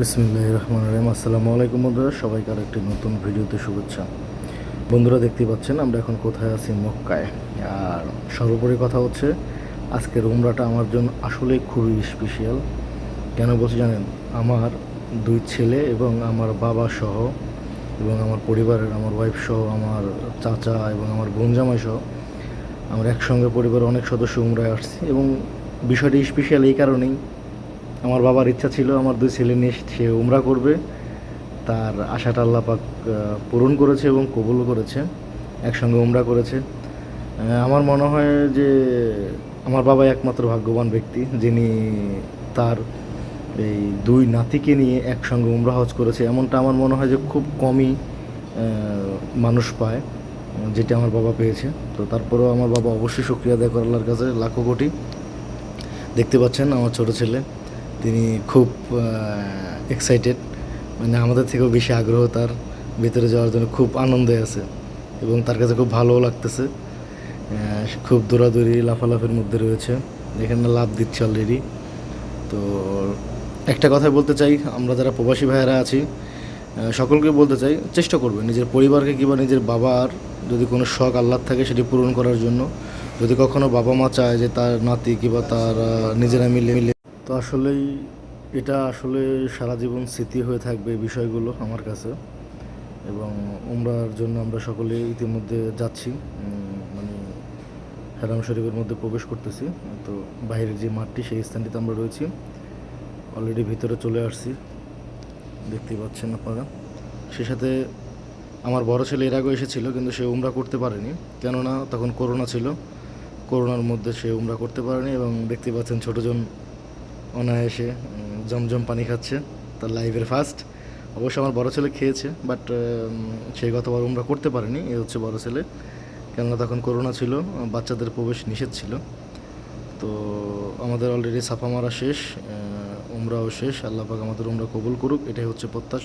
বিসমিল্লাহ রহমান রহিম। আসসালামু আলাইকুম বন্ধুরা, সবাইকে আর একটি নতুন ভিডিওতে শুভেচ্ছা। বন্ধুরা দেখতে পাচ্ছেন, আমরা এখন কোথায় আছি? মক্কায়। আর সর্বোপরি কথা হচ্ছে, আজকের উমরাটা আমার জন্য আসলে খুবই স্পেশাল কেন বলছি জানেন? আমার দুই ছেলে এবং আমার বাবা সহ এবং আমার পরিবারের আমার ওয়াইফ সহ, আমার চাচা এবং আমার বোন জামাই সহ, আমরা একসঙ্গে পরিবারের অনেক সদস্য উমরায় আসছি। এবং বিষয়টি স্পেশাল এই কারণেই আমার বাবার ইচ্ছা ছিল আমার দুই ছেলে নিয়ে সে উমরা করবে। তার আশাটা আল্লাহ পাক আহ, পূরণ করেছে এবং কবুল করেছে একসঙ্গে উমরা করেছে। আমার মনে হয় যে আমার বাবা একমাত্র ভাগ্যবান ব্যক্তি যিনি তার এই দুই নাতিকে নিয়ে একসঙ্গে উমরা হজ করেছে। এমনটা আমার মনে হয় যে খুব কমই মানুষ পায় যেটা আমার বাবা পেয়েছে। তো তারপরেও আমার বাবা অবশ্যই শুক্রিয়া আদায় করে আল্লাহর কাছে লাখো কোটি। দেখতে পাচ্ছেন আমার ছোট ছেলে। তিনি খুব এক্সাইটেড মানে আমাদের থেকেও বেশি আগ্রহ তার ভেতরে যাওয়ার জন্য খুব আনন্দে আছে এবং তার কাছে খুব ভালোও লাগতেছে। খুব দৌড়াদৌড়ি, লাফালাফির মধ্যে রয়েছে। এখানে লাভ দিচ্ছে অলরেডি তো একটা কথাই বলতে চাই, আমরা যারা প্রবাসী ভাইয়েরা আছি সকলকে বলতে চাই, চেষ্টা করবে নিজের পরিবারকে কিংবা নিজের বাবার যদি কোনো শখ, আহ্লাদ থাকে সেটি পূরণ করার জন্য। যদি কখনো বাবা মা চায় যে তার নাতি কিংবা তার নিজেরা মিলে মিলে তো আসলেই এটা আসলে সারা জীবন স্মৃতি হয়ে থাকবে বিষয়গুলো আমার কাছে। এবং উমরার জন্য আমরা সকলে ইতিমধ্যে যাচ্ছি। মানে হেরাম শরীফের মধ্যে প্রবেশ করতেছি। তো বাইরের যে মাঠটি, সেই স্থানটিতে আমরা রয়েছি। অলরেডি ভিতরে চলে আসছি। দেখতেই পাচ্ছেন আপনারা। সে সাথে আমার বড় ছেলে এর আগেও এসেছিল, কিন্তু সে উমরা করতে পারেনি। কেননা তখন করোনা ছিল। করোনার মধ্যে সে উমরা করতে পারেনি এবং দেখতে পাচ্ছেন ছোটোজন অনায়াসে জমজম পানি খাচ্ছে। তার লাইফের ফার্স্ট অবশ্য আমার বড় ছেলে খেয়েছে বাট সেই গতবার উমরা করতে পারিনি, এ হচ্ছে বড় ছেলে। কেননা তখন করোনা ছিল, বাচ্চাদের প্রবেশ নিষেধ ছিল। তো আমাদের অলরেডি সাফা মারা শেষ, উমরাও শেষ। আল্লাহ পাক আমাদের উমরা কবুল করুক, এটাই হচ্ছে প্রত্যাশা।